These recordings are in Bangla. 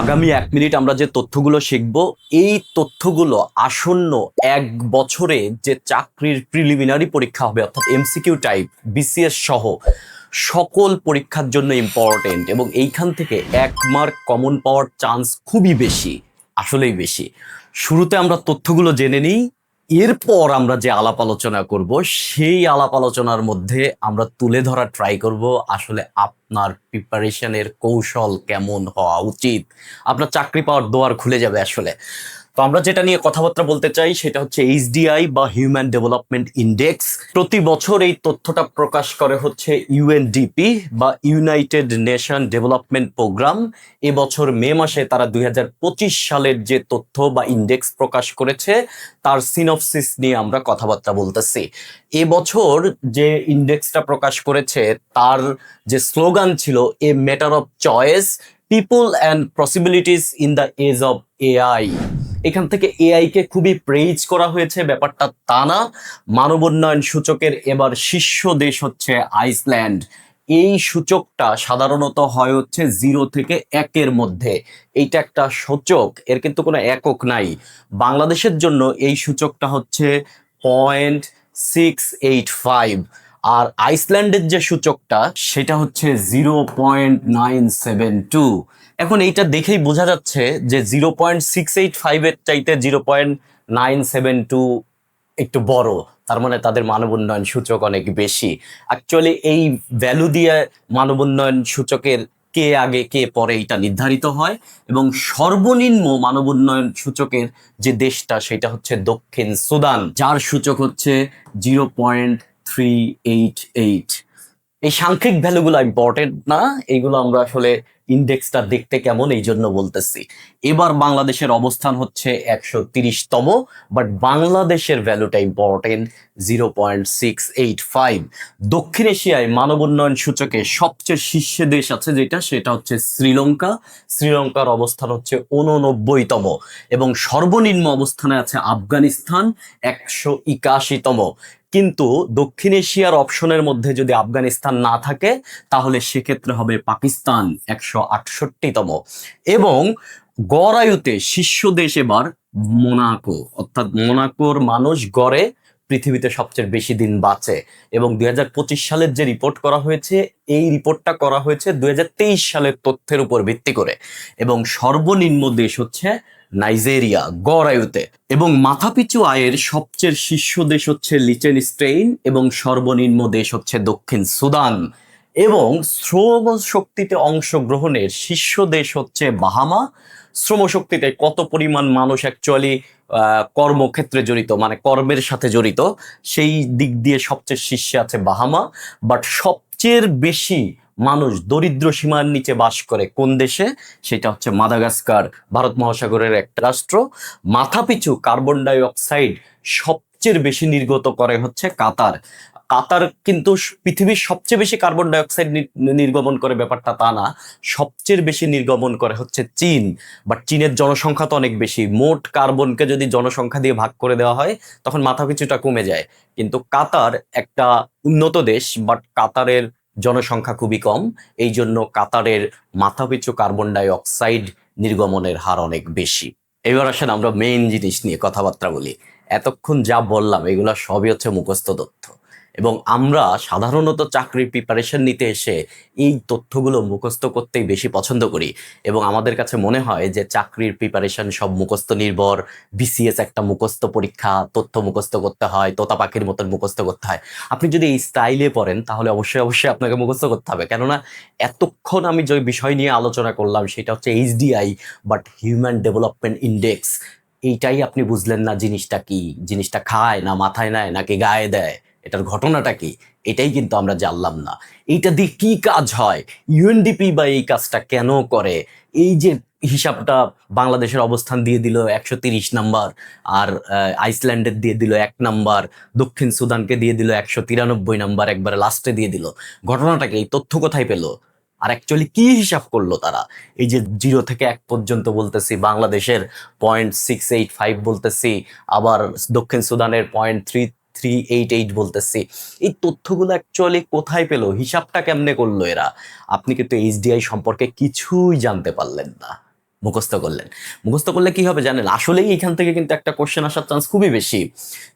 আগামী এক মিনিট আমরা যে তথ্যগুলো শিখব, এই তথ্যগুলো আসন্ন এক বছরে যে চাকরির প্রিলিমিনারি পরীক্ষা হবে, অর্থাৎ এমসিকিউ টাইপ বিসিএস সহ, সকল পরীক্ষার জন্য ইম্পর্টেন্ট এবং এইখান থেকে এক মার্ক কমন পাওয়ার চান্স খুবই বেশি, আসলেই বেশি। শুরুতে আমরা তথ্যগুলো জেনে নিই এরপর আমরা যে আলাপ আলোচনা করব, সেই আলাপ আলোচনার মধ্যে আমরা তুলে ধরা ট্রাই করব আসলে আপনার প্রিপারেশনের কৌশল কেমন হওয়া উচিত। আপনার চাকরি পাওয়ার দোয়ার খুলে যাবে আসলে। তো আমরা যেটা নিয়ে কথাবার্তা বলতে চাই সেটা হচ্ছে এইচডিআই বা হিউম্যান ডেভেলপমেন্ট ইন্ডেক্স। প্রতি বছর এই তথ্যটা প্রকাশ করে হচ্ছে ইউএনডিপি বা ইউনাইটেড নেশন ডেভেলপমেন্ট প্রোগ্রাম। এবছর মে মাসে তারা দুই হাজার পঁচিশ সালের যে তথ্য বা ইন্ডেক্স প্রকাশ করেছে, তার সিনপসিস নিয়ে আমরা কথাবার্তা বলতেছি। এবছর যে ইন্ডেক্সটা প্রকাশ করেছে, তার যে স্লোগান ছিল, a matter of choice, people and possibilities in the age of AI. এখান থেকে এআই কে খুবই প্রেইজ করা হয়েছে, ব্যাপারটা তা না। মানব উন্নয়ন সূচকের এবার শীর্ষ দেশ হচ্ছে আইসল্যান্ড। এই সূচকটা সাধারণত হয় হচ্ছে জিরো থেকে একের মধ্যে। এইটা একটা সূচক, এর কিন্তু কোনো একক নাই। বাংলাদেশের জন্য এই সূচকটা হচ্ছে পয়েন্ট সিক্স এইট ফাইভ আর আইসল্যান্ডের যে সূচকটা, সেটা হচ্ছে zero point nine seven two এখন এইটা দেখেই বোঝা যাচ্ছে যে জিরো পয়েন্ট সিক্স এইট ফাইভের চাইতে zero point nine seven two একটু বড়। তার মানে তাদের মানব উন্নয়ন সূচক অনেক বেশি। অ্যাকচুয়ালি এই ভ্যালু দিয়ে মানব উন্নয়ন সূচকের কে আগে কে পরে এটা নির্ধারিত হয়। এবং সর্বনিম্ন মানব উন্নয়ন সূচকের যে দেশটা, সেটা হচ্ছে দক্ষিণ সুদান। যার সূচক হচ্ছে zero point three eight eight. এই সাংখ্যিক ভ্যালুগুলো ইম্পর্টেন্ট না? এইগুলো আমরা আসলে ইন্ডেক্সটা দেখতে কেমন? এই জন্য বলতেছি। এবার বাংলাদেশের অবস্থান হচ্ছে একশো তম বাট বাংলাদেশের ভ্যালুটা important zero point six eight five দক্ষিণ এশিয়ায় মানব উন্নয়ন সূচকে সবচেয়ে শীর্ষে দেশ আছে যেটা, সেটা হচ্ছে শ্রীলঙ্কা। শ্রীলঙ্কার অবস্থান হচ্ছে উননব্বইতম এবং সর্বনিম্ন অবস্থানে আছে আফগানিস্তান, একশো একাশিতম। কিন্তু দক্ষিণ এশিয়ার অপশনের মধ্যে যদি আফগানিস্তান না থাকে, তাহলে সেক্ষেত্রে হবে পাকিস্তান, একশো আটষট্টিতম। এবং গড় আয়ুতে শীর্ষ দেশ এবার মোনাকো, অর্থাৎ মোনাকোর মানুষ গড়ে পৃথিবীতে সবচেয়ে বেশি দিন বাঁচে। এবং দুই হাজার পঁচিশ সালের যে রিপোর্ট করা হয়েছে, এই রিপোর্টটা করা হয়েছে দু হাজার তেইশ সালের তথ্যের উপর ভিত্তি করে। এবং সর্বনিম্ন দেশ হচ্ছে নাইজেরিয়া গড় আয়ুতে এবং মাথাপিছু আয়ের সবচেয়ে শীর্ষ দেশ হচ্ছে লিচেন স্টেইন এবং সর্বনিম্ন দেশ হচ্ছে দক্ষিণ সুদান। এবং শ্রম শক্তিতে অংশগ্রহণের শীর্ষ দেশ হচ্ছে বাহামা। শ্রমশক্তিতে কত পরিমাণ মানুষ অ্যাকচুয়ালি কর্মক্ষেত্রে জড়িত মানে কর্মের সাথে জড়িত, সেই দিক দিয়ে সবচেয়ে শীর্ষে আছে বাহামা। বাট সবচেয়ে বেশি মানুষ দরিদ্র সীমার নিচে বাস করে কোন দেশে? সেটা হচ্ছে মাদাগাস্কার, ভারত মহাসাগরের একটা রাষ্ট্র। মাথাপিছু কার্বন ডাই অক্সাইড সবচেয়ে বেশি নির্গত করে হচ্ছে কাতার। কাতার কিন্তু পৃথিবীর সবচেয়ে বেশি কার্বন ডাইঅক্সাইড নির্গমন করে ব্যাপারটা তা না। সবচেয়ে বেশি নির্গমন করে হচ্ছে চীন। বাট চীনের জনসংখ্যা তো অনেক বেশি। মোট কার্বনকে যদি জনসংখ্যা দিয়ে ভাগ করে দেওয়া হয়, তখন মাথা পিছুটা কমে যায়। কিন্তু কাতার একটা উন্নত দেশ, বাট কাতারের জনসংখ্যা খুবই কম। এই জন্য কাতারের মাথাপিছু কার্বন ডাই অক্সাইড নির্গমনের হার অনেক বেশি। এবার আসেন আমরা মেইন জিনিস নিয়ে কথাবার্তা বলি। এতক্ষণ যা বললাম, এগুলো সবই হচ্ছে মুখস্থ তথ্য। এবং আমরা সাধারণত চাকরির প্রিপারেশন নিতে এসে এই তথ্যগুলো মুখস্থ করতেই বেশি পছন্দ করি। এবং আমাদের কাছে মনে হয় যে চাকরির প্রিপারেশন সব মুখস্থ নির্ভর বিসিএস একটা মুখস্থ পরীক্ষা, তথ্য মুখস্থ করতে হয় তোতা পাখির মতন মুখস্থ করতে হয়। আপনি যদি এই স্টাইলে পড়েন, তাহলে অবশ্যই অবশ্যই আপনাকে মুখস্থ করতে হবে। কেননা এতক্ষণ আমি যে বিষয় নিয়ে আলোচনা করলাম, সেটা হচ্ছে HDI but human development index এইটাই আপনি বুঝলেন না জিনিসটা কি? জিনিসটা খায় না মাথায় নেয়, নাকি গায়ে দেয়? এটার ঘটনাটা কি? এটাই কিন্তু আমরা জানলাম না। এইটা দিয়ে কি কাজ হয়? ইউএনডিপি বা এই কাজটা কেন করে? এই যে হিসাবটা বাংলাদেশের অবস্থান দিয়ে দিল একশো তিরিশ নাম্বার, আর আইসল্যান্ডের দিয়ে দিল এক নাম্বার, দক্ষিণ সুদানকে দিয়ে দিল একশো তিরানব্বই নাম্বার, একবারে লাস্টে দিয়ে দিল। ঘটনাটাকে এই তথ্য কোথায় পেল? আর অ্যাকচুয়ালি কি হিসাব করল তারা? এই যে জিরো থেকে এক পর্যন্ত বলতেছি, বাংলাদেশের পয়েন্ট সিক্স এইট ফাইভ বলতেছি, আবার দক্ষিণ সুদানের point three three eight eight বলতেছি। এই তথ্যগুলো অ্যাকচুয়ালি কোথায় পেল? হিসাবটা কেমনে করল এরা? আপনি কিন্তু এইচডিআই সম্পর্কে কিছুই জানতে পারলেন না। মুখস্থ করলেন। মুখস্থ করলে কি হবে জানেন? আসলেই এখান থেকে কিন্তু একটা কোশ্চেন আসার চান্স খুবই বেশি।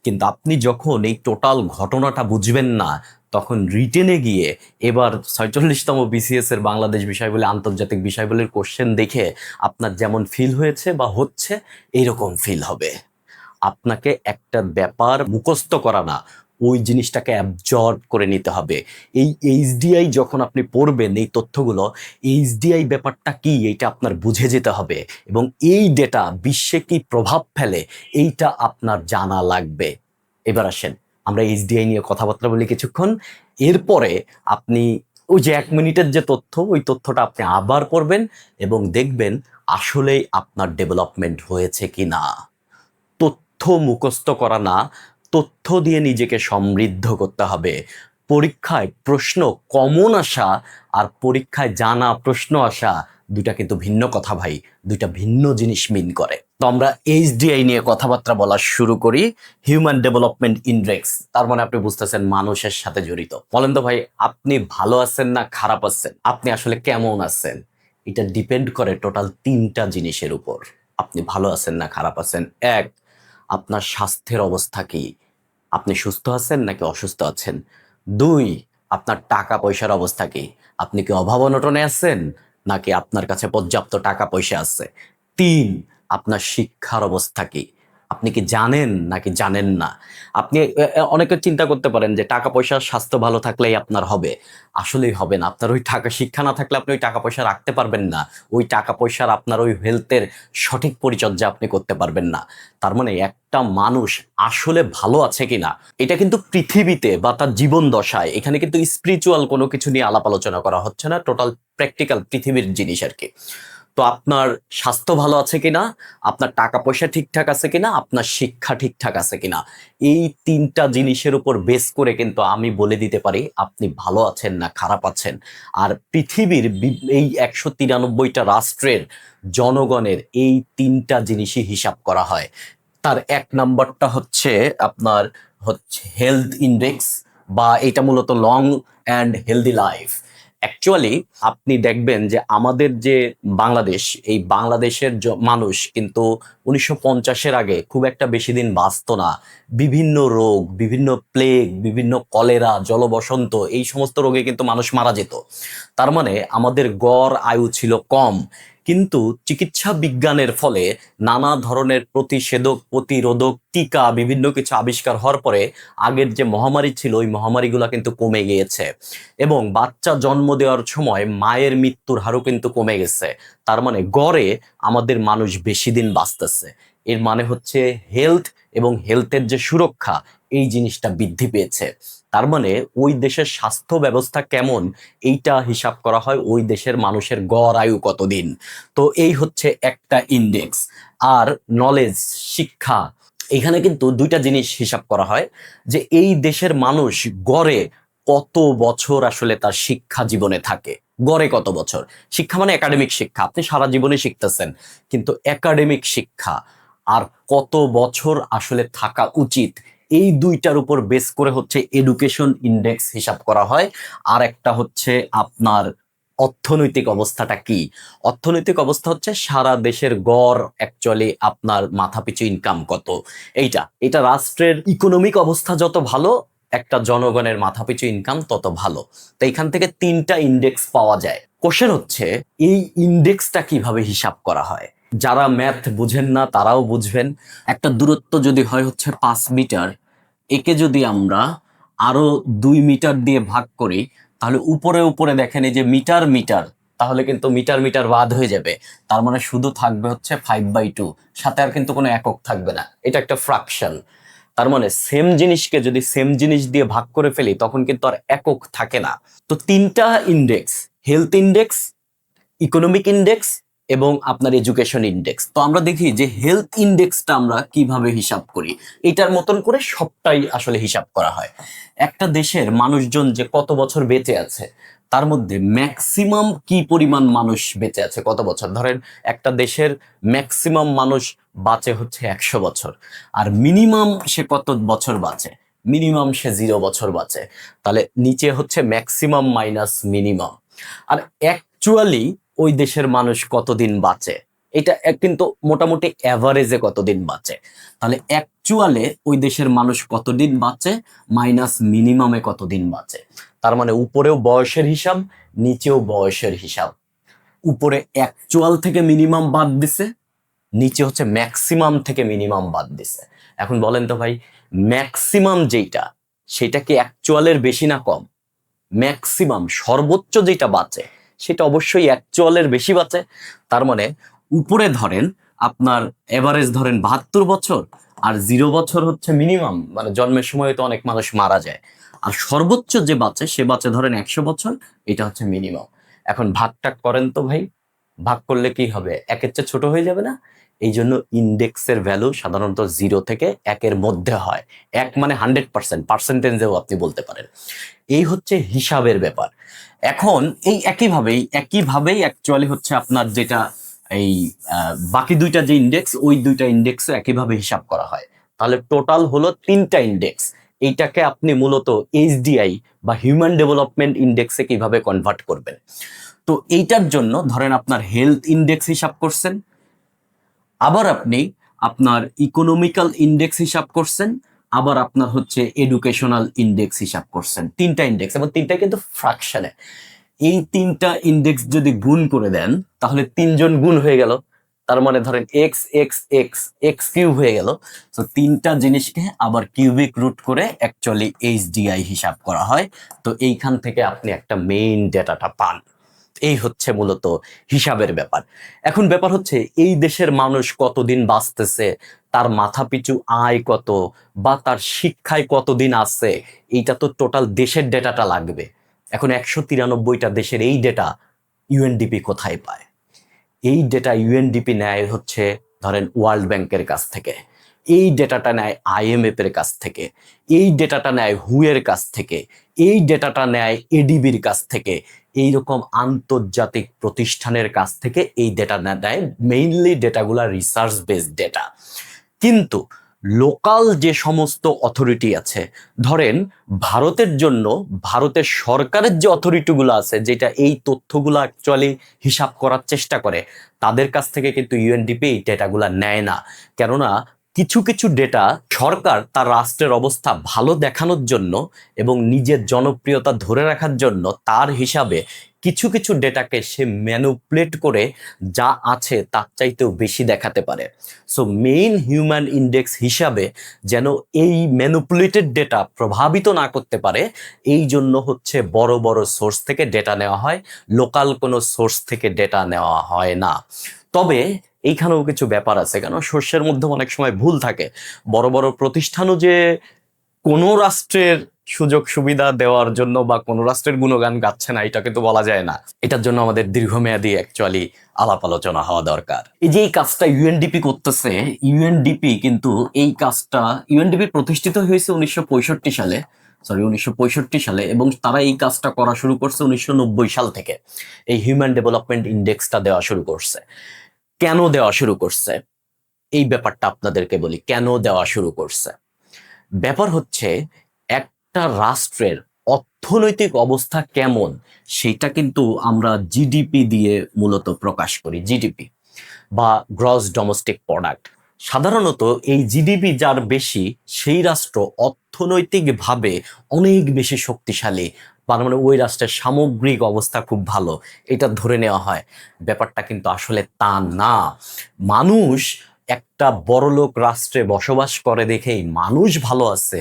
কিন্তু আপনি যখন এই টোটাল ঘটনাটা বুঝবেন না, তখন রিটেনে গিয়ে এবার ছয়চল্লিশতম বিসিএস এর বাংলাদেশ বিষয় বলে আন্তর্জাতিক বিষয়গুলির কোশ্চেন দেখে আপনার যেমন ফিল হয়েছে বা হচ্ছে এইরকম ফিল হবে। আপনাকে একটা ব্যাপার মুখস্থ করা না, ওই জিনিসটাকে অ্যাবজর্ব করে নিতে হবে। এই এইচডিআই যখন আপনি পড়বেন, এই তথ্যগুলো এইচডিআই ব্যাপারটা কি, এইটা আপনার বুঝে যেতে হবে এবং এই ডেটা বিশ্বে কি প্রভাব ফেলে, এইটা আপনার জানা লাগবে। এবার আসেন, আমরা এইচডিআই নিয়ে কথাবার্তা বলি কিছুক্ষণ। এরপরে আপনি ওই যে এক মিনিটের যে তথ্য, ওই তথ্যটা আপনি আবার পড়বেন এবং দেখবেন আসলেই আপনার ডেভেলপমেন্ট হয়েছে কি না তথ্য মুখস্থ করা না, তথ্য দিয়ে নিজেকে সমৃদ্ধ করতে হবে। পরীক্ষায় প্রশ্ন কমন আসা আর পরীক্ষায় জানা প্রশ্ন আসা দুইটা কিন্তু ভিন্ন কথা ভাই, দুইটা ভিন্ন জিনিস মিন করে। তো আমরা এইচডিআই নিয়ে কথাবার্তা বলা শুরু করি হিউম্যান ডেভেলপমেন্ট ইন্ডেক্স তার মানে আপনি বুঝতেছেন মানুষের সাথে জড়িত। বলেন তো ভাই, আপনি ভালো আছেন না খারাপ আছেন? আপনি আসলে কেমন আছেন? এটা ডিপেন্ড করে টোটাল তিনটা জিনিসের উপর। আপনি ভালো আছেন না খারাপ আছেন? এক আপনার স্বাস্থ্যের অবস্থা কি? আপনি সুস্থ আছেন নাকি অসুস্থ আছেন? দুই, আপনার টাকা পয়সার অবস্থা কি? আপনি কি অভাব অনটনে আছেন নাকি আপনার কাছে পর্যাপ্ত টাকা পয়সা আছে? তিন, আপনার শিক্ষার অবস্থা কি? আপনি কি জানেন নাকি জানেন না? আপনি অনেকে চিন্তা করতে পারেন যে টাকা পয়সা স্বাস্থ্য ভালো থাকলেই আপনার হবে। আসলেই হবে না। আপনার ওই টাকা, শিক্ষা না থাকলে আপনি ওই টাকা পয়সা রাখতে পারবেন না। ওই টাকা পয়সার আপনার ওই হেলথের সঠিক পরিচর্যা আপনি করতে পারবেন না। তার মানে একটা মানুষ আসলে ভালো আছে কিনা, এটা কিন্তু পৃথিবীতে বা তার জীবন দশায়, এখানে কিন্তু স্পিরিচুয়াল কোনো কিছু নিয়ে আলাপ আলোচনা করা হচ্ছে না। টোটাল প্র্যাকটিক্যাল পৃথিবীর জিনিস আর কি। তো আপনার স্বাস্থ্য ভালো আছে কিনা? আপনার টাকা পয়সা ঠিকঠাক আছে কিনা? আপনার শিক্ষা ঠিকঠাক আছে কিনা? এই তিনটা জিনিসের উপর বেস করে কিন্তু আমি বলে দিতে পারি, আপনি ভালো আছেন না খারাপ আছেন। আর পৃথিবীর এই একশো তিরানব্বইটা রাষ্ট্রের জনগণের এই তিনটা জিনিসই হিসাব করা হয়। তার এক নম্বরটা হচ্ছে আপনার হচ্ছে হেলথ ইন্ডেক্স বা এটা মূলত long and healthy life actually আপনি দেখবেন যে আমাদের যে বাংলাদেশ, এই বাংলাদেশের মানুষ কিন্তু উনিশশো পঞ্চাশের আগে খুব একটা বেশি দিন বাঁচত না। বিভিন্ন রোগ, বিভিন্ন প্লেগ বিভিন্ন কলেরা, জলবসন্ত, এই সমস্ত রোগে কিন্তু মানুষ মারা যেত। তার মানে আমাদের গড় আয়ু ছিল কম। কিন্তু চিকিৎসা বিজ্ঞানের ফলে নানা ধরনের প্রতিষেধক, প্রতিরোধক টিকা, বিভিন্ন কিছু আবিষ্কার হওয়ার পরে আগের যে মহামারী ছিল, ওই মহামারীগুলো কিন্তু কমে গিয়েছে। এবং বাচ্চা জন্ম দেওয়ার সময় মায়ের মৃত্যুর হারও কিন্তু কমে গেছে। তার মানে গড়ে আমাদের মানুষ বেশি দিন বাঁচতেছে। এর মানে হচ্ছে হেলথ এবং হেলথের যে সুরক্ষা, এই জিনিসটা বৃদ্ধি পেয়েছে। তার মানে ওই দেশের স্বাস্থ্য ব্যবস্থা কেমন, এইটা হিসাব করা হয় ওই দেশের মানুষের গড় আয়ু কতদিন। তো এই হচ্ছে একটা ইন্ডেক্স আর নলেজ শিক্ষা, এখানে কিন্তু দুইটা জিনিস হিসাব করা হয় যে এই দেশের মানুষ গড়ে কত বছর আসলে তার শিক্ষা জীবনে থাকে। গড়ে কত বছর? শিক্ষা মানে একাডেমিক শিক্ষা। আপনি সারা জীবনে শিখতেছেন। কিন্তু একাডেমিক শিক্ষা আর কত বছর আসলে থাকা উচিত? এই দুইটার উপর বেস করে হচ্ছে এডুকেশন ইন্ডেক্স হিসাব করা হয়। আর একটা হচ্ছে আপনার অর্থনৈতিক অবস্থাটা কি? অর্থনৈতিক অবস্থা হচ্ছে সারা দেশের গড় অ্যাকচুয়ালি আপনার মাথাপিছু ইনকাম কত? এইটা, এটা রাষ্ট্রের ইকোনমিক অবস্থা যত ভালো, একটা জনগণের মাথাপিছু ইনকাম তত ভালো। তো এখান থেকে তিনটা ইন্ডেক্স পাওয়া যায়। কোশ্চেন হচ্ছে, এই ইন্ডেক্সটা কীভাবে হিসাব করা হয়? যারা ম্যাথ বুঝেন না, তারাও বুঝবেন। একটা দূরত্ব যদি হয় হচ্ছে পাঁচ মিটার, একে যদি আমরা আরও দুই মিটার দিয়ে ভাগ করি, তাহলে উপরে উপরে দেখেন এই যে মিটার মিটার, তাহলে কিন্তু মিটার মিটার বাদ হয়ে যাবে। তার মানে শুধু থাকবে হচ্ছে ফাইভ বাই টু সাথে আর কিন্তু কোনো একক থাকবে না। এটা একটা ফ্রাকশন তার মানে সেম জিনিসকে যদি সেম জিনিস দিয়ে ভাগ করে ফেলি, তখন কিন্তু আর একক থাকে না। তো তিনটা index health index economic index এবং আপনার এডুকেশন ইন্ডেক্স তো আমরা দেখি যে হেলথ ইন্ডেক্সটা আমরা কীভাবে হিসাব করি, এটার মতন করে সবটাই আসলে হিসাব করা হয়। একটা দেশের মানুষজন যে কত বছর বেঁচে আছে, তার মধ্যে ম্যাক্সিমাম কি পরিমাণ মানুষ বেঁচে আছে কত বছর? ধরেন একটা দেশের ম্যাক্সিমাম মানুষ বাঁচে হচ্ছে একশো বছর, আর মিনিমাম সে কত বছর বাঁচে? মিনিমাম সে জিরো বছর বাঁচে। তাহলে নিচে হচ্ছে ম্যাক্সিমাম মাইনাস মিনিমাম আর অ্যাকচুয়ালি ওই দেশের মানুষ কতদিন বাঁচে? এটা কিন্তু মোটামুটি অ্যাভারেজে কতদিন বাঁচে? তাহলে অ্যাকচুয়ালে ওই দেশের মানুষ কতদিন বাঁচে? মাইনাস মিনিমামে কতদিন বাঁচে? তার মানে উপরেও বয়সের হিসাব, নিচেও বয়সের হিসাব। উপরে অ্যাকচুয়াল থেকে মিনিমাম বাদ দিছে, নিচে হচ্ছে ম্যাক্সিমাম থেকে মিনিমাম বাদ দিছে। এখন বলেন তো ভাই ম্যাক্সিমাম যেটা সেটা কি অ্যাকচুয়ালের বেশি না কম? ম্যাক্সিমাম সর্বোচ্চ যেটা বাঁচে সেটা অবশ্যই অ্যাকচুয়ালের বেশি বাঁচে। তার মানে উপরে ধরেন আপনার এভারেজ ধরেন বাহাত্তর বছর আর জিরো বছর হচ্ছে মিনিমাম মানে জন্মের সময় তো অনেক মানুষ মারা যায়। আর সর্বোচ্চ যে বাঁচে, সে বাঁচে ধরেন একশো বছর, এটা হচ্ছে মিনিমাম। এখন ভাগটা করেন তো ভাই, ভাগ করলে কি হবে? একের চেয়ে ছোট হয়ে যাবে না? এই জন্য ইন্ডেক্সের ভ্যালু সাধারণত জিরো থেকে একের মধ্যে হয়। এক মানে হান্ড্রেড পার্সেন্ট পার্সেন্টেজেও আপনি বলতে পারেন। এই হচ্ছে হিসাবের ব্যাপার। এখন এই একইভাবেই একইভাবেই অ্যাকচুয়ালি হচ্ছে আপনার যেটা এই বাকি দুইটা যে ইন্ডেক্স ওই দুইটা ইন্ডেক্সও একইভাবে হিসাব করা হয়। তাহলে টোটাল হলো তিনটা ইন্ডেক্স এইটাকে আপনি মূলত এইচডিআই বা হিউম্যান ডেভেলপমেন্ট ইন্ডেক্সে কীভাবে কনভার্ট করবেন? তো এইটার জন্য ধরেন আপনার হেলথ ইন্ডেক্স হিসাব করছেন আবার আপনি আপনার ইকোনমিক্যাল ইন্ডেক্স হিসাব করছেন, আবার আপনার হচ্ছে এডুকেশনাল ইন্ডেক্স হিসাব করছেন। তিনটা ইন্ডেক্স এবং তিনটা কিন্তু ফ্র্যাকশনে এই তিনটা ইন্ডেক্স যদি গুণ করে দেন, তাহলে তিনজন গুণ হয়ে গেল। তার মানে ধরেন X X X X cube হয়ে গেল। তো তিনটা জিনিসকে আবার কিউবিক রুট করে অ্যাকচুয়ালি এইচডিআই হিসাব করা হয়। তো এইখান থেকে আপনি একটা মেইন ডেটাটা পান। এই হচ্ছে মূলত হিসাবের ব্যাপার। এখন ব্যাপার হচ্ছে, এই দেশের মানুষ কতদিন বাঁচতেছে, তার মাথাপিছু আয় কত বা তার শিক্ষায় কতদিন আছে, এইটা তো টোটাল দেশের ডেটাটা লাগবে। এখন একশো তিরানব্বইটা দেশের এই ডেটা ইউএনডিপি কোথায় পায়? এই ডেটা ইউএনডিপি নেয় হচ্ছে, ধরেন ওয়ার্ল্ড ব্যাংকের কাছ থেকে। এই ডেটাটা নেয় আইএমএফ এর কাছ থেকে, এই ডেটাটা নেয় হুয়ের কাছ থেকে, এই ডেটাটা নেয় এডিবির কাছ থেকে, এইরকম আন্তর্জাতিক প্রতিষ্ঠানের কাছ থেকে এই ডেটা নেয় মেইনলি ডেটাগুলা রিসার্চ বেসড ডেটা কিন্তু লোকাল যে সমস্ত অথরিটি আছে, ধরেন ভারতের জন্য, ভারতের সরকারের যে অথরিটিগুলো আছে, যেটা এই তথ্যগুলো অ্যাকচুয়ালি হিসাব করার চেষ্টা করে, তাদের কাছ থেকে কিন্তু ইউএনডিপি এই ডেটাগুলা নেয় না। কেননা কিছু কিছু ডেটা সরকার তার রাষ্ট্রের অবস্থা ভালো দেখানোর জন্য এবং নিজের জনপ্রিয়তা ধরে রাখার জন্য তার হিসাবে কিছু কিছু ডেটাকে সে ম্যানুপুলেট করে যা আছে তার চাইতেও বেশি দেখাতে পারে। সো মেইন হিউম্যান ইন্ডেক্স হিসাবে যেন এই ম্যানুপুলেটেড ডেটা প্রভাবিত না করতে পারে, এই জন্য হচ্ছে বড় বড় সোর্স থেকে ডেটা নেওয়া হয় লোকাল কোনো সোর্স থেকে ডেটা নেওয়া হয় না। তবে এইখানেও কিছু ব্যাপার আছে, কেন? শস্যের মধ্যে অনেক সময় ভুল থাকে। বড় বড় প্রতিষ্ঠানও যে কোনো রাষ্ট্রের সুযোগ, সুবিধা দেওয়ার জন্য বা কোনো রাষ্ট্রের গুণগান গাচ্ছে না, এটা কিন্তু বলা যায় না। এটার জন্য আমাদের দীর্ঘমেয়াদী অ্যাকচুয়ালি আলাপ আলোচনা হওয়া দরকার। এই যে এই কাজটা ইউএনডিপি করতেছে ইউএনডিপি কিন্তু এই কাজটা ইউএনডিপি প্রতিষ্ঠিত হয়েছে উনিশশো পঁয়ষট্টি সালে সরি উনিশশো পঁয়ষট্টি সালে এবং তারা এই কাজটা করা শুরু করছে উনিশশো নব্বই সাল থেকে। এই হিউম্যান ডেভেলপমেন্ট ইন্ডেক্সটা দেওয়া শুরু করছে। কেন দেওয়া শুরু করছে? এই ব্যাপারটা আপনাদেরকে বলি, কেন দেওয়া শুরু করছে? ব্যাপার হচ্ছে, একটা রাষ্ট্রের অর্থনৈতিক অবস্থা কেমন, সেটা কিন্তু আমরা জিডিপি দিয়ে মূলত প্রকাশ করি জিডিপি বা গ্রস ডোমেস্টিক প্রোডাক্ট সাধারণত এই জিডিপি যার বেশি, সেই রাষ্ট্র অর্থনৈতিকভাবে অনেক বেশি শক্তিশালী তার মানে ওই রাষ্ট্রের সামগ্রিক অবস্থা খুব ভালো, এটা ধরে নেওয়া হয়। ব্যাপারটা কিন্তু আসলে তা না। মানুষ একটা বড়লোক রাষ্ট্রে বসবাস করে দেখেই মানুষ ভালো আছে,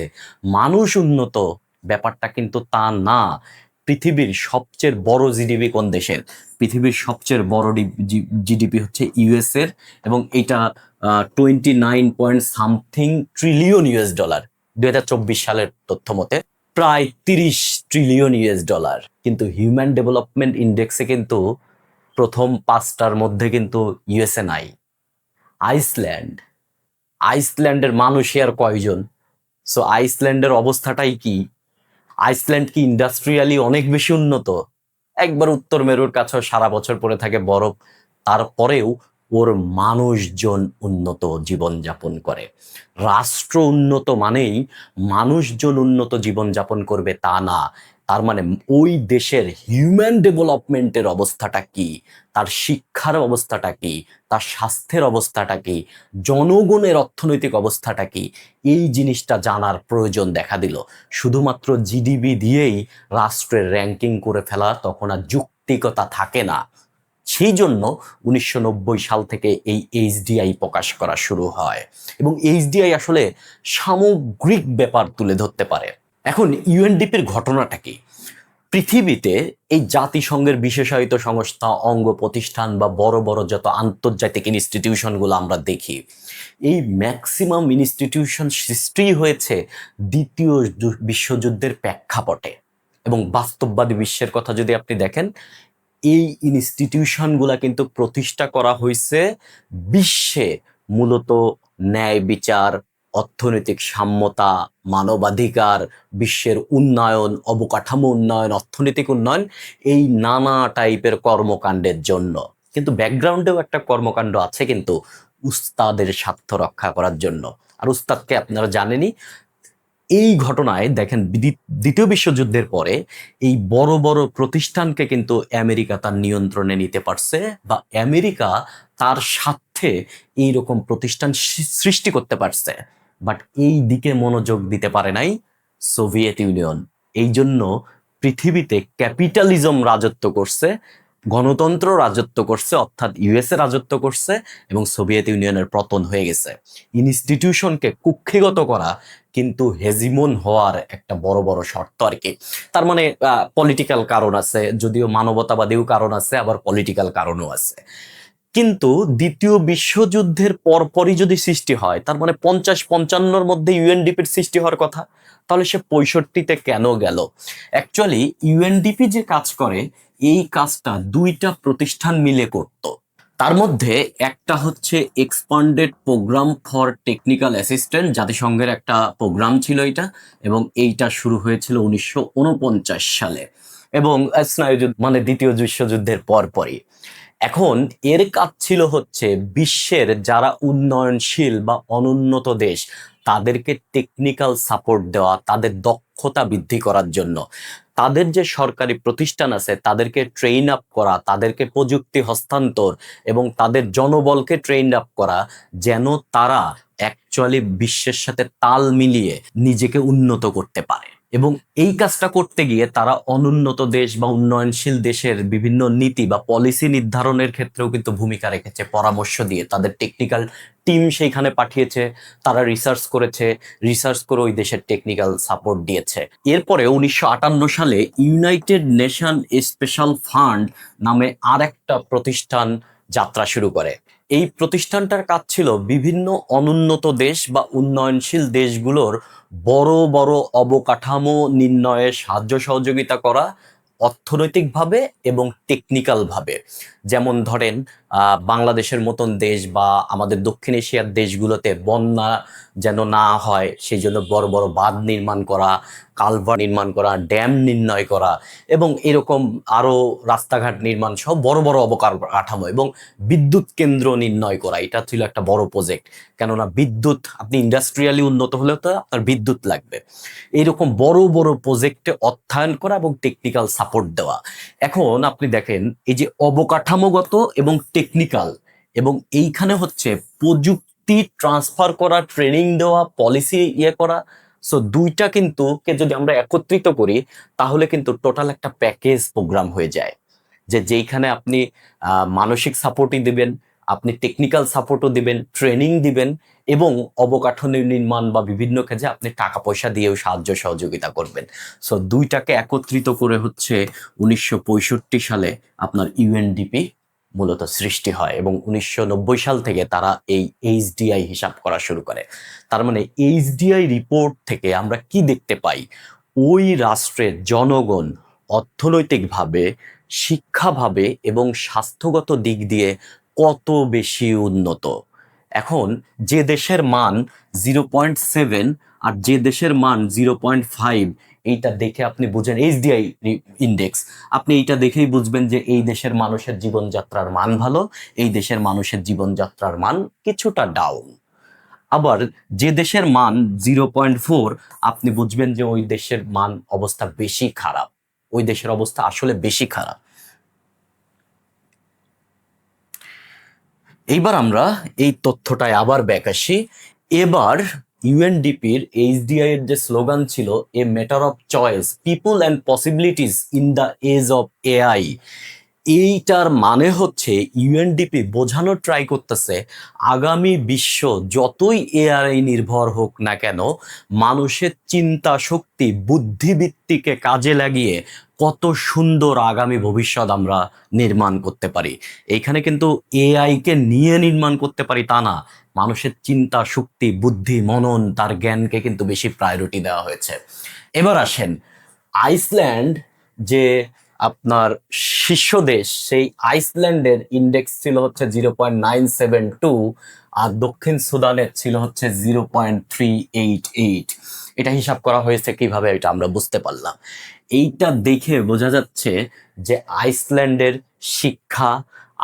মানুষ উন্নত। ব্যাপারটা কিন্তু তা না। পৃথিবীর সবচেয়ে বড় জিডিপি কোন দেশের? পৃথিবীর সবচেয়ে বড় জিডিপি হচ্ছে ইউএস এর এবং এটা twenty nine point something trillion US dollar দু হাজার চব্বিশ সালের তথ্য মতে প্রায় তিরিশ ট্রিলিয়ন ইউএস ডলার কিন্তু হিউম্যান ডেভেলপমেন্ট ইন্ডেক্সে কিন্তু প্রথম পাঁচটার মধ্যে কিন্তু ইউএসএ নাই। আইসল্যান্ড আইসল্যান্ডের মানুষই আর কয়জন? সো আইসল্যান্ডের অবস্থাটাই কি? আইসল্যান্ড কি ইন্ডাস্ট্রিয়ালি অনেক বেশি উন্নত? একবার উত্তর মেরুর কাছেও সারা বছর পরে থাকে বরফ। তারপরেও ওর মানুষজন উন্নত জীবনযাপন করে। রাষ্ট্র উন্নত মানেই মানুষজন উন্নত জীবনযাপন করবে তা না। তার মানে ওই দেশের হিউম্যান ডেভেলপমেন্টের অবস্থাটা কি? তার শিক্ষার অবস্থাটা কি? তার স্বাস্থ্যের অবস্থাটা কি? জনগণের অর্থনৈতিক অবস্থাটা কি? এই জিনিসটা জানার প্রয়োজন দেখা দিল। শুধুমাত্র জিডিপি দিয়েই রাষ্ট্রের র্যাঙ্কিং করে ফেলা তখন আর যুক্তিকতা থাকে না। সেই জন্য উনিশশো নব্বই সাল থেকে এই এইচডিআই প্রকাশ করা শুরু হয়। এবং এইচডিআই আসলে সামগ্রিক ব্যাপার তুলে ধরতে পারে। এখন ইউএনডিপির ঘটনাটা কি? পৃথিবীতে এই জাতিসংঘের বিশেষায়িত সংস্থা, অঙ্গ প্রতিষ্ঠান বা বড় বড় যত আন্তর্জাতিক ইনস্টিটিউশনগুলো আমরা দেখি, এই ম্যাক্সিমাম ইনস্টিটিউশন সৃষ্টি হয়েছে দ্বিতীয় বিশ্বযুদ্ধের প্রেক্ষাপটে। এবং বাস্তববাদী বিশ্বের কথা যদি আপনি দেখেন এই ইনস্টিটিউশনগুলা কিন্তু প্রতিষ্ঠা করা হয়েছে বিশ্বে মূলত ন্যায় বিচার, অর্থনৈতিক সাম্যতা, মানবাধিকার, বিশ্বের উন্নয়ন, অবকাঠামো উন্নয়ন, অর্থনৈতিক উন্নয়ন, এই নানা টাইপের কর্মকাণ্ডের জন্য। কিন্তু ব্যাকগ্রাউন্ডেও একটা কর্মকাণ্ড আছে কিন্তু উস্তাদের স্বার্থ রক্ষা করার জন্য। আর উস্তাদকে আপনারা জানেনই এই ঘটনায় দেখেন দ্বি- দ্বিতীয় বিশ্বযুদ্ধের পরে এই বড় বড় প্রতিষ্ঠানকে কিন্তু আমেরিকা তার নিয়ন্ত্রণে নিতে পারছে বা আমেরিকা তার স্বার্থে এই রকম প্রতিষ্ঠান সৃষ্টি করতে পারছে। বাট এই দিকে মনোযোগ দিতে পারে নাই সোভিয়েত ইউনিয়ন। এই জন্য পৃথিবীতে ক্যাপিটালিজম রাজত্ব করছে গণতন্ত্র রাজত্ব করছে, অর্থাৎ ইউএসএ রাজত্ব করছে এবং সোভিয়েত ইউনিয়নের পতন হয়ে গেছে। ইনস্টিটিউশনকে কুক্ষিগত করা কিন্তু হেজিমন হওয়ার একটা বড় বড় শর্ত আর কি। তার মানে পলিটিক্যাল কারণ আছে, যদিও মানবতাবাদীও কারণ আছে, আবার পলিটিক্যাল কারণও আছে। কিন্তু দ্বিতীয় বিশ্বযুদ্ধের পরপরই যদি সৃষ্টি হয়, তার মানে পঞ্চাশ পঞ্চান্নর মধ্যে ইউএনডিপির সৃষ্টি হওয়ার কথা, তাহলে সে পঁয়ষট্টিতে কেন গেল? অ্যাকচুয়ালি ইউএনডিপি যে কাজ করে, এই কাজটা দুইটা প্রতিষ্ঠান মিলে করত। তার মধ্যে একটা হচ্ছে expanded program for technical assistant জাতিসংঘের একটা প্রোগ্রাম ছিল এটা, এবং এইটা শুরু হয়েছিল উনিশশো ঊনপঞ্চাশ সালে। এবং স্নায়ুযুদ্ধ মানে দ্বিতীয় বিশ্বযুদ্ধের পরপরই। এখন এর কাজ ছিল হচ্ছে বিশ্বের যারা উন্নয়নশীল বা অনুন্নত দেশ, তাদেরকে টেকনিক্যাল সাপোর্ট দেওয়া, তাদের দক্ষতা বৃদ্ধি করার জন্য। তাদের যে সরকারি প্রতিষ্ঠান আছে, তাদেরকে ট্রেন আপ করা, তাদেরকে প্রযুক্তি হস্তান্তর এবং তাদের জনবলকে ট্রেন আপ করা, যেন তারা অ্যাকচুয়ালি বিশ্বের সাথে তাল মিলিয়ে নিজেকে উন্নত করতে পারে। এবং এই কাজটা করতে গিয়ে তারা অনুন্নত দেশ বা উন্নয়নশীল দেশের বিভিন্ন নীতি বা পলিসি নির্ধারণের ক্ষেত্রেও কিন্তু ভূমিকা রেখেছে, পরামর্শ দিয়ে। তাদের টেকনিক্যাল টিম সেইখানে পাঠিয়েছে, তারা রিসার্চ করেছে রিসার্চ করে ওই দেশের টেকনিক্যাল সাপোর্ট দিয়েছে। এরপরে উনিশশো আটান্ন সালে ইউনাইটেড নেশন স্পেশাল ফান্ড নামে আর একটা প্রতিষ্ঠান যাত্রা শুরু করে। এই প্রতিষ্ঠানটার কাজ ছিল বিভিন্ন অনুন্নত দেশ বা উন্নয়নশীল দেশগুলোর বড় বড় অবকাঠামো নির্ণয়ে সাহায্য সহযোগিতা করা অর্থনৈতিকভাবে এবং টেকনিক্যালভাবে যেমন ধরেন বাংলাদেশের মতন দেশ বা আমাদের দক্ষিণ এশিয়ার দেশগুলোতে বন্যা যেন না হয়, সেই জন্য বড় বড় বাঁধ নির্মাণ করা কালভার নির্মাণ করা, ড্যাম নির্ণয় করা এবং এরকম আরও রাস্তাঘাট নির্মাণ সহ বড় বড় অবকার কাঠামো এবং বিদ্যুৎ কেন্দ্র নির্ণয় করা, এটা ছিল একটা বড় প্রজেক্ট কেননা বিদ্যুৎ, আপনি ইন্ডাস্ট্রিয়ালি উন্নত হলেও তো আপনার বিদ্যুৎ লাগবে। এইরকম বড় বড় প্রজেক্টে অর্থায়ন করা এবং টেকনিক্যাল সাপোর্ট দেওয়া। এখন আপনি দেখেন, এই যে অবকাঠামোগত এবং টেকনিক্যাল এবং এইখানে হচ্ছে প্রযুক্তি ট্রান্সফার করা ট্রেনিং দেওয়া পলিসি ইয়ে করা। সো দুইটা কিন্তু কে যদি আমরা একত্রিত করি, তাহলে কিন্তু টোটাল একটা প্যাকেজ প্রোগ্রাম হয়ে যায়। যে যেইখানে আপনি মানসিক সাপোর্টই দিবেন আপনি টেকনিক্যাল সাপোর্টও দিবেন ট্রেনিং দিবেন এবং অবকাঠামো নির্মাণ বা বিভিন্ন কাজে আপনি টাকা পয়সা দিয়েও সাহায্য সহযোগিতা করবেন। সো দুইটাকে একত্রিত করে হচ্ছে উনিশশো পঁয়ষট্টি সালে আপনার ইউএনডিপি মূলত সৃষ্টি হয় এবং উনিশশো নব্বই সাল থেকে তারা এই এইচডিআই হিসাব করা শুরু করে। তার মানে এইচডিআই রিপোর্ট থেকে আমরা কি দেখতে পাই? ওই রাষ্ট্রের জনগণ অর্থনৈতিকভাবে, শিক্ষাভাবে এবং স্বাস্থ্যগত দিক দিয়ে কত বেশি উন্নত? এখন যে দেশের মান জিরো পয়েন্ট সেভেন আর যে দেশের মান জিরো পয়েন্ট ফাইভ, এইটা দেখে আপনি বুঝেন এইচডিআই ইন্ডেক্স আপনি এইটা দেখেই বুঝবেন যে এই দেশের মানুষের জীবনযাত্রার মান ভালো, এই দেশের মানুষের জীবনযাত্রার মান কিছুটা ডাউন আবার যে দেশের মান জিরো পয়েন্ট ফোর, আপনি বুঝবেন যে ওই দেশের মান অবস্থা বেশি খারাপ, ওই দেশের অবস্থা আসলে বেশি খারাপ। এইবার আমরা এই তথ্যটায় আবার ব্যাক আসি। এবার ইউএনডিপির এইচডিআই এর যে স্লোগান ছিল a matter of choice people and possibilities in the age of AI এইটার মানে হচ্ছে ইউএনডিপি বোঝানো ট্রাই করতেছে, আগামী বিশ্ব যতই এআই নির্ভর হোক না কেন, মানুষের চিন্তা শক্তি, বুদ্ধিবৃত্তিকে কাজে লাগিয়ে কত সুন্দর আগামী ভবিষ্যৎ আমরা নির্মাণ করতে পারি। এইখানে কিন্তু এআইকে নিয়ে নির্মাণ করতে পারি তা না, মানুষের চিন্তা শক্তি, বুদ্ধি, মনন, তার জ্ঞানকে কিন্তু বেশি প্রায়োরিটি দেওয়া হয়েছে। এবার আসেন আইসল্যান্ড যে আপনার শীর্ষ দেশ সেই আইসল্যান্ডের ইন্ডেক্স ছিল হচ্ছে zero point nine seven two আর দক্ষিণ সুদানের ছিল হচ্ছে zero point three eight eight এটা হিসাব করা হয়েছে কীভাবে এটা আমরা বুঝতে পারলাম। এইটা দেখে বোঝা যাচ্ছে যে আইসল্যান্ডের শিক্ষা,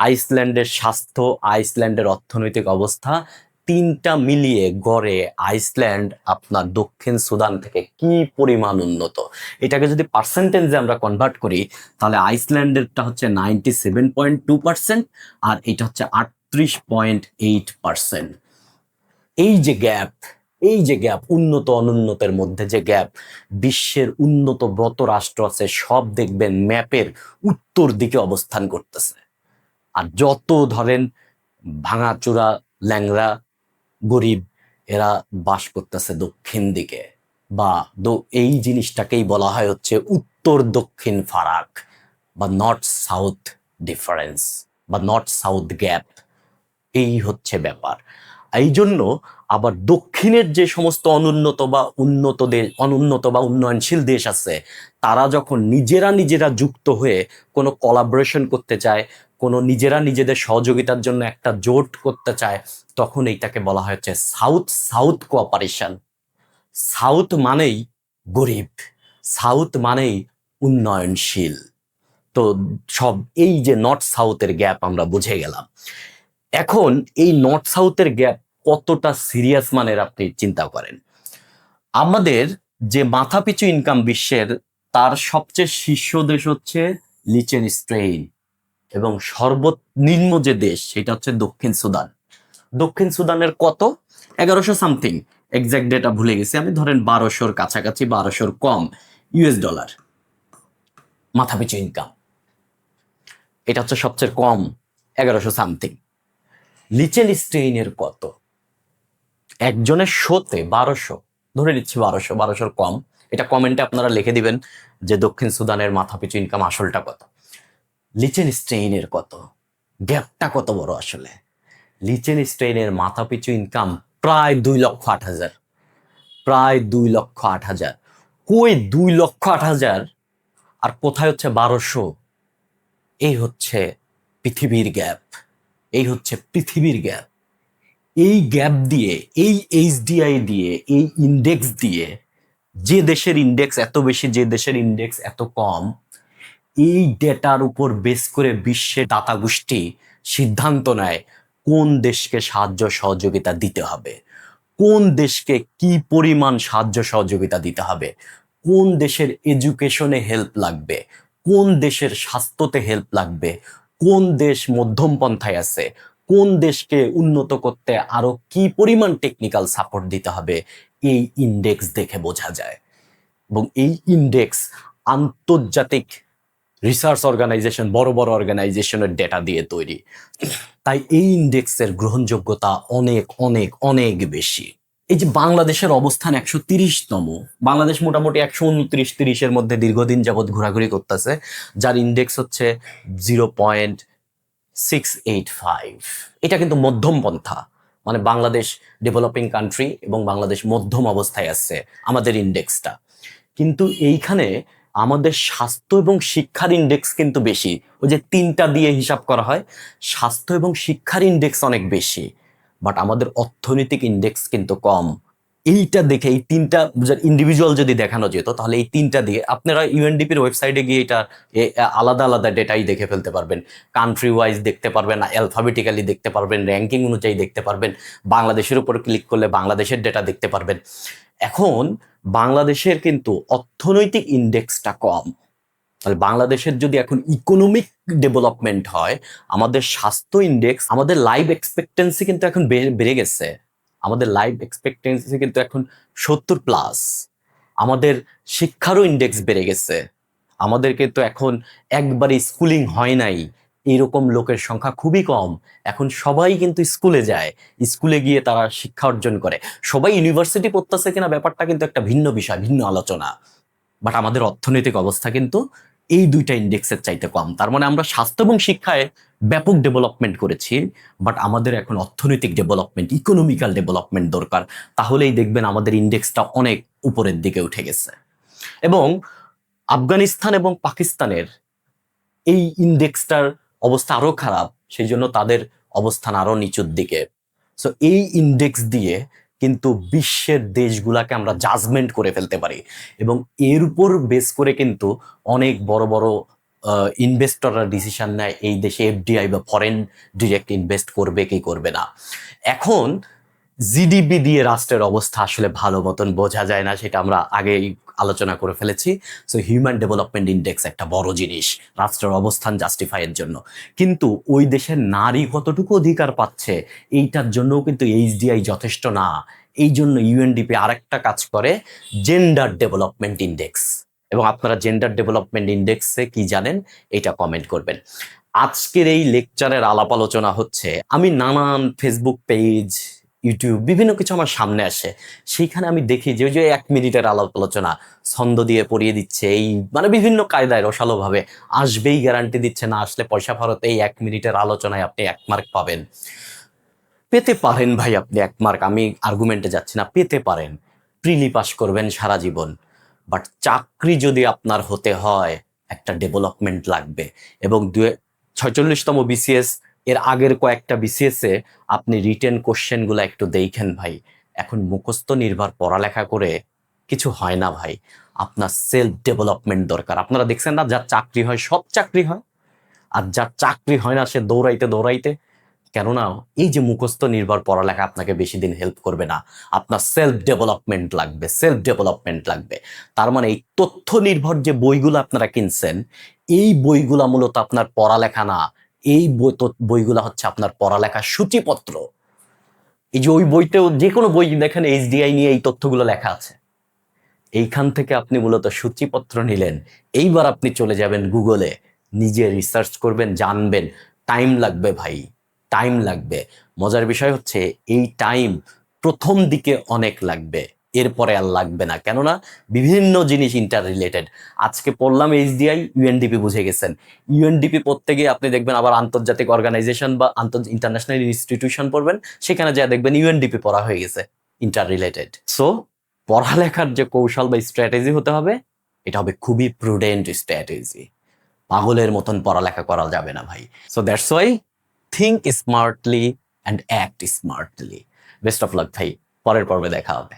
আইসল্যান্ডের স্বাস্থ্য, আইসল্যান্ডের অর্থনৈতিক অবস্থা তিনটা মিলিয়ে গড়ে আইসল্যান্ড আপনার দক্ষিণ সুদান থেকে কি পরিমাণ উন্নত? এটাকে যদি পার্সেন্টেজে আমরা কনভার্ট করি, তাহলে আইসল্যান্ডেরটা হচ্ছে ninety seven point two percent আর এটা হচ্ছে আটত্রিশ পয়েন্ট এইট পার্সেন্ট এই যে গ্যাপ এই যে গ্যাপ উন্নত অনুন্নতের মধ্যে যে গ্যাপ বিশ্বের উন্নত ব্রত রাষ্ট্র আছে, সব দেখবেন ম্যাপের উত্তর দিকে অবস্থান করতেছে। আর যত ধরেন ভাঙাচোরা ল্যাংরা গরিব, এরা বাস করতেছে দক্ষিণ দিকে। বা এই জিনিসটাকেই বলা হয় হচ্ছে উত্তর দক্ষিণ ফারাক বা নর্থ সাউথ ডিফারেন্স বা নর্থ সাউথ গ্যাপ। এই হচ্ছে ব্যাপার। এই জন্য আবার দক্ষিণের যে সমস্ত অনুন্নত বা উন্নত দেশ, অনুন্নত বা উন্নয়নশীল দেশ আছে, তারা যখন নিজেরা নিজেরা যুক্ত হয়ে কোনো কোলাবোরেশন করতে চায়, কোনো নিজেরা নিজেদের সহযোগিতার জন্য একটা জোট করতে চায়, তখন এইটাকে বলা হয় হচ্ছে সাউথ সাউথ কোঅপারেশন সাউথ মানেই গরিব সাউথ মানেই উন্নয়নশীল। তো সব এই যে নর্থ সাউথের গ্যাপ আমরা বুঝে গেলাম। এখন এই নর্থ সাউথের গ্যাপ কতটা সিরিয়াস মানের আপনি চিন্তা করেন? আমাদের যে মাথাপিছু ইনকাম বিশ্বের, তার সবচেয়ে শীর্ষ দেশ হচ্ছে লিচেন স্ট্রেইন এবং সর্বনিম্ন যে দেশ, সেটা হচ্ছে দক্ষিণ সুদান। দক্ষিণ সুদানের কত? এগারোশো সামথিং এক্সাক্ট ডেটা ভুলে গেছি আমি। ধরেন বারোশোর কাছাকাছি, বারোশোর কম ইউএস ডলার মাথাপিছু ইনকাম এটা হচ্ছে সবচেয়ে কম এগারোশো সামথিং লিচেন স্টেইনের কত? একজনের শোতে বারোশো, ধরে নিচ্ছি বারোশো, বারোশোর কম। এটা কমেন্টে আপনারা লিখে দিবেন যে দক্ষিণ সুদানের মাথাপিছু ইনকাম আসলটা কত। লিচেন স্টেইনের কত। গ্যাপটা কত বড় আসলে। লিচেন স্টেইনের মাথাপিছু ইনকাম প্রায় দুই লক্ষ আট হাজার। প্রায় দুই লক্ষ আট হাজার। কই দুই লক্ষ আট হাজার? আর কোথায় হচ্ছে বারোশো? এই হচ্ছে পৃথিবীর গ্যাপ। এই হচ্ছে পৃথিবীর গ্যাপ। এই গ্যাপ দিয়ে, এই এইচডিআই দিয়ে, এই ইন্ডেক্স দিয়ে, যে দেশের ইন্ডেক্স এত বেশি, যে দেশের ইন্ডেক্স এত কম, এই ডেটার উপর বেস করে বিশ্বের দাতা গোষ্ঠী সিদ্ধান্ত নেয় কোন দেশকে সাহায্য সহযোগিতা দিতে হবে, কোন দেশকে কি পরিমাণ সাহায্য সহযোগিতা দিতে হবে, কোন দেশের এডুকেশনে হেল্প লাগবে, কোন দেশের স্বাস্থ্যতে হেল্প লাগবে, কোন দেশ মধ্যম পন্থায় আছে কোন দেশকে উন্নত করতে আরও কি পরিমাণ টেকনিক্যাল সাপোর্ট দিতে হবে, এই ইন্ডেক্স দেখে বোঝা যায়। এবং এই ইন্ডেক্স আন্তর্জাতিক রিসার্চ অর্গানাইজেশন বড় বড় অর্গানাইজেশনের ডেটা দিয়ে তৈরি। তাই এই ইন্ডেক্সের গ্রহণযোগ্যতা অনেক অনেক অনেক বেশি। এই যে বাংলাদেশের অবস্থান একশো তিরিশতম, বাংলাদেশ মোটামুটি একশো উনত্রিশ তিরিশের মধ্যে দীর্ঘদিন যাবৎ ঘোরাঘুরি করতেছে, যার ইন্ডেক্স হচ্ছে zero point six eight five এটা কিন্তু মধ্যম পন্থা। মানে বাংলাদেশ ডেভেলপিং কান্ট্রি এবং বাংলাদেশ মধ্যম অবস্থায় আছে আমাদের ইন্ডেক্সটা কিন্তু এইখানে আমাদের স্বাস্থ্য এবং শিক্ষার ইন্ডেক্স কিন্তু বেশি। ওই যে তিনটা দিয়ে হিসাব করা হয়, স্বাস্থ্য এবং শিক্ষার ইন্ডেক্স অনেক বেশি। বাট আমাদের অর্থনৈতিক ইন্ডেক্স কিন্তু কম। এইটা দেখে, এই তিনটা ইন্ডিভিজুয়াল যদি দেখানো যেত, তাহলে এই তিনটা দিয়ে আপনারা ইউএনডিপির ওয়েবসাইটে গিয়ে এটা আলাদা আলাদা ডেটাই দেখে ফেলতে পারবেন। কান্ট্রি ওয়াইজ দেখতে পারবেন অ্যালফাবেটিক্যালি দেখতে পারবেন র্যাঙ্কিং অনুযায়ী দেখতে পারবেন, বাংলাদেশের উপর ক্লিক করলে বাংলাদেশের ডেটা দেখতে পারবেন। এখন বাংলাদেশের কিন্তু অর্থনৈতিক ইন্ডেক্সটা কম। তাহলে বাংলাদেশের যদি এখন ইকোনমিক ডেভেলপমেন্ট হয়, আমাদের স্বাস্থ্য ইন্ডেক্স আমাদের লাইফ এক্সপেক্টেন্সি কিন্তু এখন বেড়ে গেছে। আমাদের লাইফ এক্সপেক্টেন্সি কিন্তু এখন সত্তর প্লাস আমাদের শিক্ষারও ইন্ডেক্স বেড়ে গেছে। আমাদের কিন্তু এখন একবারে স্কুলিং হয় নাই। এরকম লোকের সংখ্যা খুবই কম। এখন সবাই কিন্তু স্কুলে যায়। স্কুলে গিয়ে তারা শিক্ষা অর্জন করে। সবাই ইউনিভার্সিটি পড়তেছে কিনা ব্যাপারটা কিন্তু একটা ভিন্ন বিষয়, ভিন্ন আলোচনা। বাট আমাদের অর্থনৈতিক অবস্থা কিন্তু এই দুইটা ইন্ডেক্সের চাইতে কম। তার মানে আমরা স্বাস্থ্য এবং শিক্ষায় ব্যাপক ডেভেলপমেন্ট করেছি বাট আমাদের এখন অর্থনৈতিক ডেভেলপমেন্ট ইকোনমিক্যাল ডেভেলপমেন্ট দরকার। তাহলেই দেখবেন আমাদের ইন্ডেক্সটা অনেক উপরের দিকে উঠে গেছে। এবং আফগানিস্তান এবং পাকিস্তানের এই ইন্ডেক্সটার অবস্থা আরও খারাপ, সেই জন্য তাদের অবস্থান আরও নিচুর দিকে। সো এই ইন্ডেক্স দিয়ে কিন্তু বিশ্বের দেশগুলাকে আমরা জাজমেন্ট করে ফেলতে পারি। এবং এর উপর বেস করে কিন্তু অনেক বড় বড় ইনভেস্টররা ডিসিশন নেয়, এই দেশে এফডিআই বা ফরেন ডিরেক্ট ইনভেস্ট করবে কি করবে না। এখন জিডিপি দিয়ে রাষ্ট্রের অবস্থা আসলে ভালো মতন বোঝা যায় না, সেটা আমরা আগেই আলোচনা করে ফেলেছি। সো হিউম্যান ডেভেলপমেন্ট ইন্ডেক্স একটা বড় জিনিস, রাষ্ট্রের অবস্থান জাস্টিফাইয়ের জন্য। কিন্তু ওই দেশের নারী কতটুকু অধিকার পাচ্ছে, এইটার জন্যও কিন্তু এইচডিআই যথেষ্ট না। এই জন্য ইউএনডিপি আরেকটা কাজ করে জেন্ডার ডেভেলপমেন্ট ইন্ডেক্স এবং আপনারা জেন্ডার ডেভেলপমেন্ট ইন্ডেক্সে কি জানেন, এটা কমেন্ট করবেন। আজকের এই লেকচারের আলাপ আলোচনা হচ্ছে, আমি নানান ফেসবুক পেজ ইউটিউব বিভিন্ন কিছু আমার সামনে আসে। সেইখানে আমি দেখি যে যে এক মিনিটের আলাপ আলোচনা, ছন্দ দিয়ে পড়িয়ে দিচ্ছে, এই মানে বিভিন্ন কায়দায় রসালোভাবে। আসবেই গ্যারান্টি দিচ্ছে, না আসলে পয়সা ফেরত এই এক মিনিটের আলোচনায় আপনি এক মার্ক পাবেন। পেতে পারেন ভাই আপনি এক মার্ক আমি আর্গুমেন্টে যাচ্ছি না, পেতে পারেন। প্রিলি পাস করবেন সারা জীবন। বাট চাকরি যদি আপনার হতে হয়, একটা ডেভেলপমেন্ট লাগবে। এবং দুয়ে, ছয়চল্লিশতম বিসিএস এর আগের কয়েকটা বিসিএস আপনি রিটেন কোশ্চেনগুলো একটু দেখেন ভাই। এখন মুখস্থ নির্ভর পড়ালেখা করে কিছু হয় না ভাই। আপনার সেলফ ডেভেলপমেন্ট দরকার। আপনারা দেখছেন না, যার চাকরি হয় সব চাকরি হয়। আর যার চাকরি হয় না, সে দৌড়াইতে দৌড়াইতে। কেননা এই যে মুখস্থ নির্ভর পড়ালেখা আপনাকে বেশি দিন হেল্প করবে না। আপনার সেলফ ডেভেলপমেন্ট লাগবে সেলফ ডেভেলপমেন্ট লাগবে। তার মানে এই তথ্য নির্ভর যে বইগুলো আপনারা কিনছেন, এই বইগুলা মূলত আপনার পড়ালেখা না এই বইগুলা হচ্ছে আপনার পড়ালেখার সূচিপত্র। এই যে ওই বইতেও যে কোনো বই দেখেন এইচডিআই নিয়ে এই তথ্যগুলো লেখা আছে। এইখান থেকে আপনি মূলত সূচিপত্র নিলেন। এইবার আপনি চলে যাবেন গুগলে, নিজে রিসার্চ করবেন, জানবেন। টাইম লাগবে ভাই টাইম লাগবে। মজার বিষয় হচ্ছে এই টাইম প্রথম দিকে অনেক লাগবে। এরপরে আর লাগবে না। কেননা বিভিন্ন জিনিস ইন্টার রিলেটেড আজকে পড়লাম এইচডিআই ইউএনডিপি বুঝে গেছেন। ইউএনডিপি পড়তে গিয়ে আপনি দেখবেন আবার আন্তর্জাতিক অর্গানাইজেশন বা আন্তর ইন্টারন্যাশনাল ইনস্টিটিউশন পড়বেন, সেখানে যা দেখবেন ইউএনডিপি পড়া হয়ে গেছে ইন্টার রিলেটেড সো পড়ালেখার যে কৌশল বা স্ট্র্যাটেজি হতে হবে, এটা হবে খুবই প্রুডেন্ট স্ট্র্যাটেজি পাগলের মতন পড়ালেখা করা যাবে না ভাই। So that's why think smartly and act smartly best of luck ভাই, পরের পর্বে দেখা হবে।